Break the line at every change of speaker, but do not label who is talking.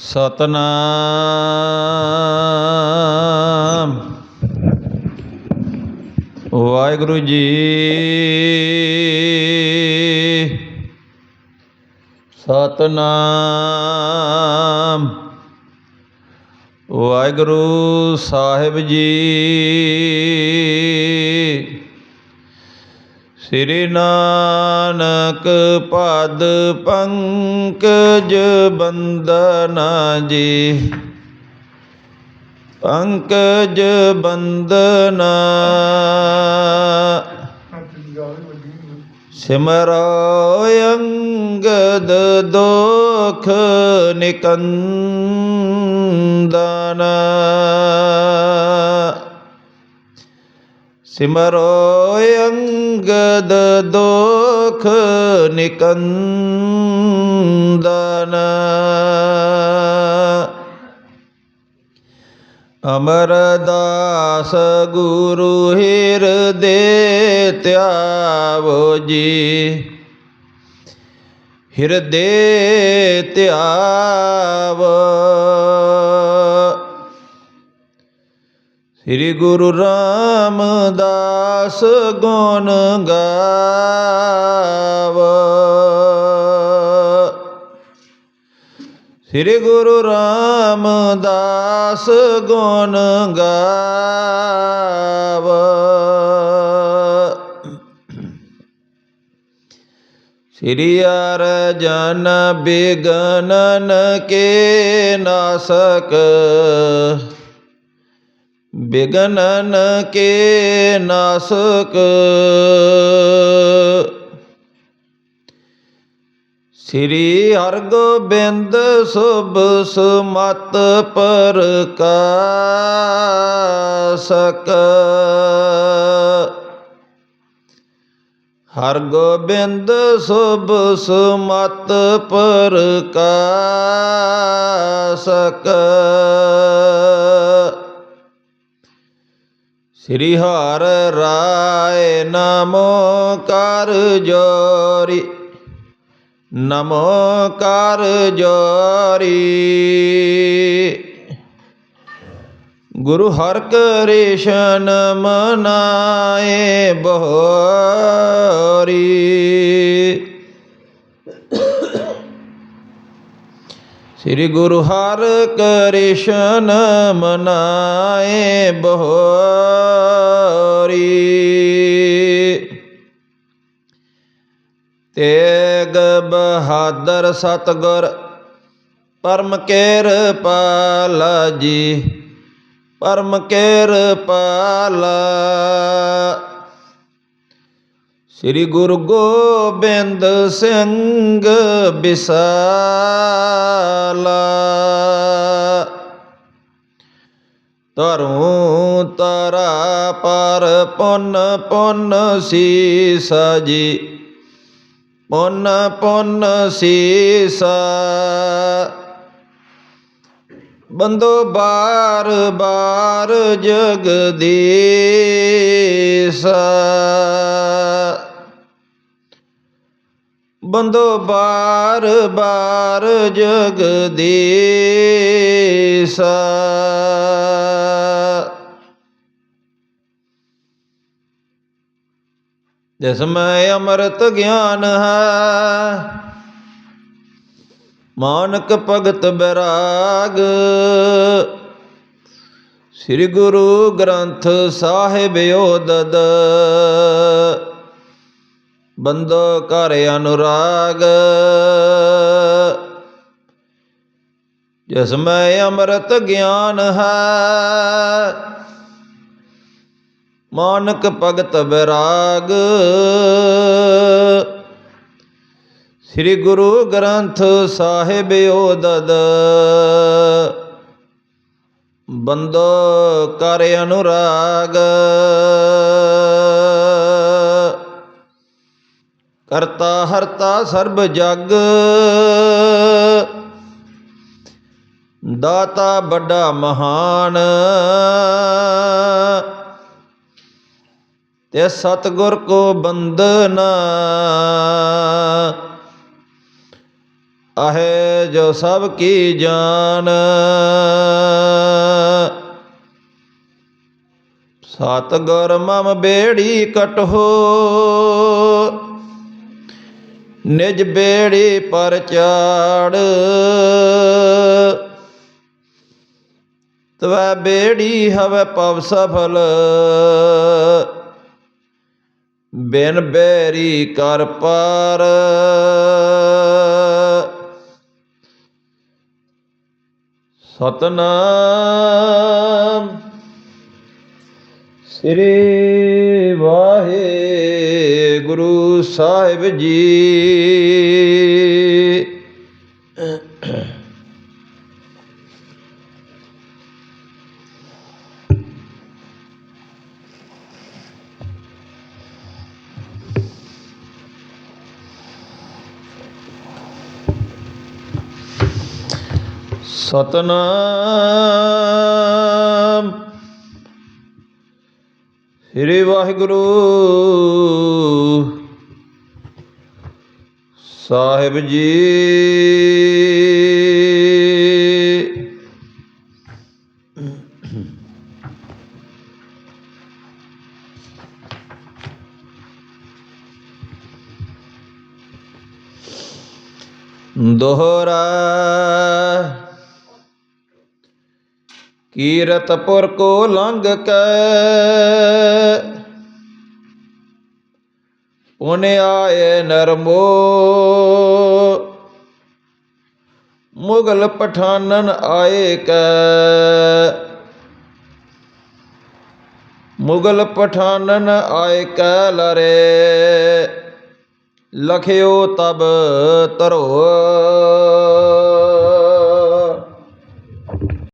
ਸਤਨਾਮ। ਵਾਹਿਗੁਰੂ ਜੀ ਸਤਨਾਮ। ਵਾਹਿਗੁਰੂ ਸਾਹਿਬ ਜੀ ਸ੍ਰੀ ਨਾਨਕ ਪਦ ਪੰਕਜ ਬੰਦਨਾ ਜੀ। ਪੰਕਜ ਬੰਦਨਾ ਸਿਮਰੋ ਅੰਗਦ ਦੋਖ ਨਿਕੰਦਨਾ। ਸਿਮਰੋ ਅੰਗਦ ਦੋਖ ਨਿਕੰਦਨਾ। ਅਮਰਦਾਸ ਗੁਰੂ ਹਿਰਦੇ ਧਿਆਵੋ ਜੀ। ਹਿਰਦੇ ਧਿਆਵੋ। ਸ੍ਰੀ ਗੁਰੂ ਰਾਮਦਾਸ ਗੁਣ ਗਾਵੋ। ਸ੍ਰੀ ਗੁਰੂ ਰਾਮਦਾਸ ਗੁਣ ਗਾਵ। ਸ੍ਰੀ ਅਰਜਨ ਬਿਗਨਨ ਕੇ ਨਾਸਕ। ਬਿਗਨਨ ਕੇ ਨਾਸਕ। ਸ੍ਰੀ ਹਰਗੋਬਿੰਦ ਸੁਭ ਸੁਮਤ ਪ੍ਰਕਾਸ਼ਕ ਹਰਗੋਬਿੰਦ ਸੁਭ ਸੁਮਤ ਪ੍ਰਕਾਸ਼ਕ ਸ੍ਰੀ ਹਰ ਰਾਏ ਨਮੋ ਕਰ ਜੋਰੀ। ਨਮੋ ਕਰ ਜੋਰੀ। ਗੁਰੂ ਹਰਿ ਕ੍ਰਿਸ਼ਨ ਮਨਾਏ ਬਹੋਰੀ ਸ੍ਰੀ ਗੁਰੂ ਹਰ ਕ੍ਰਿਸ਼ਨ ਮਨਾਏ ਬਹੋਰੀ। ਤੇਗ ਬਹਾਦਰ ਸਤਗੁਰ, ਪਰਮ ਕਿਰਪਾਲਾ ਜੀ, ਪਰਮ ਕੇਰ ਪਾਲਾ ਸ੍ਰੀ ਗੁਰੂ ਗੋਬਿੰਦ ਸਿੰਘ ਬਿਸਾਲਾ ਤਰੂੰ ਤਰਾ ਪਰ ਪੁੰਨ ਪੁੰਨ ਸੀਸਾ ਜੀ ਪੁੰਨ ਪੁੰਨ ਸੀਸਾ ਬੰਦੋ ਬਾਰ ਬਾਰ ਜਗਦੀਸਾ ਬੰਦੋ ਬਾਰ ਬਾਰ ਜਗਦੀਸਾ। ਜਿਸ ਮੈਂ ਅੰਮ੍ਰਿਤ ਗਿਆਨ ਹੈ, ਮਾਨਕ ਭਗਤ ਬਿਰਾਗ। ਸ੍ਰੀ ਗੁਰੂ ਗ੍ਰੰਥ ਸਾਹਿਬ ਓਦਦ ਬੰਦੋ ਕਰ ਅਨੁਰਾਗ। ਜਿਸ ਮੈਂ ਅੰਮ੍ਰਿਤ ਗਿਆਨ ਹੈ, ਮਾਨਕ ਭਗਤ ਬਿਰਾਗ। ਸ੍ਰੀ ਗੁਰੂ ਗ੍ਰੰਥ ਸਾਹਿਬ ਓਦਦ, ਬੰਦੋ ਕਰ ਅਨੁਰਾਗ। ਕਰਤਾ ਹਰਤਾ ਸਰਬ ਜਗ। ਦਾਤਾ ਵੱਡਾ ਮਹਾਨ। ਤੇ ਸਤਗੁਰ ਕੋ ਬੰਦਨਾ ਅਹੇ ਜੋ ਸਭ ਕੀ ਜਾਨ ਸਤਗੁਰ ਮਮ ਬੇੜੀ ਕਟਹੋ ਨਿਜ ਬੇੜੀ ਪਰ ਚਾੜ। ਤਵੈ ਬੇੜੀ ਹਵੈ ਪਵ ਸਫਲ। ਬਿਨ ਬੇਰੀ ਕਰ ਪਾਰ। ਸਤਨਾਮ। ਸ੍ਰੀ ਗੁਰੂ ਸਾਹਿਬ ਜੀ। ਸਤਨਾਮ ਸ੍ਰੀ ਵਾਹਿਗੁਰੂ। ਸਾਹਿਬ ਜੀ। ਦੋਹਰਾ ਕੀਰਤਪੁਰ ਕੋ ਲੰਘ ਕੇ ਪੁਨ ਆਏ ਨਰਮੋ ਮੁਗਲ ਪਠਾਨਨ ਆਏ ਕੈ। ਮੁਗਲ ਪਠਾਨਨ ਆਏ ਕੈ ਲਰੇ। ਲਖਿਓ ਤਬ ਤਰੋ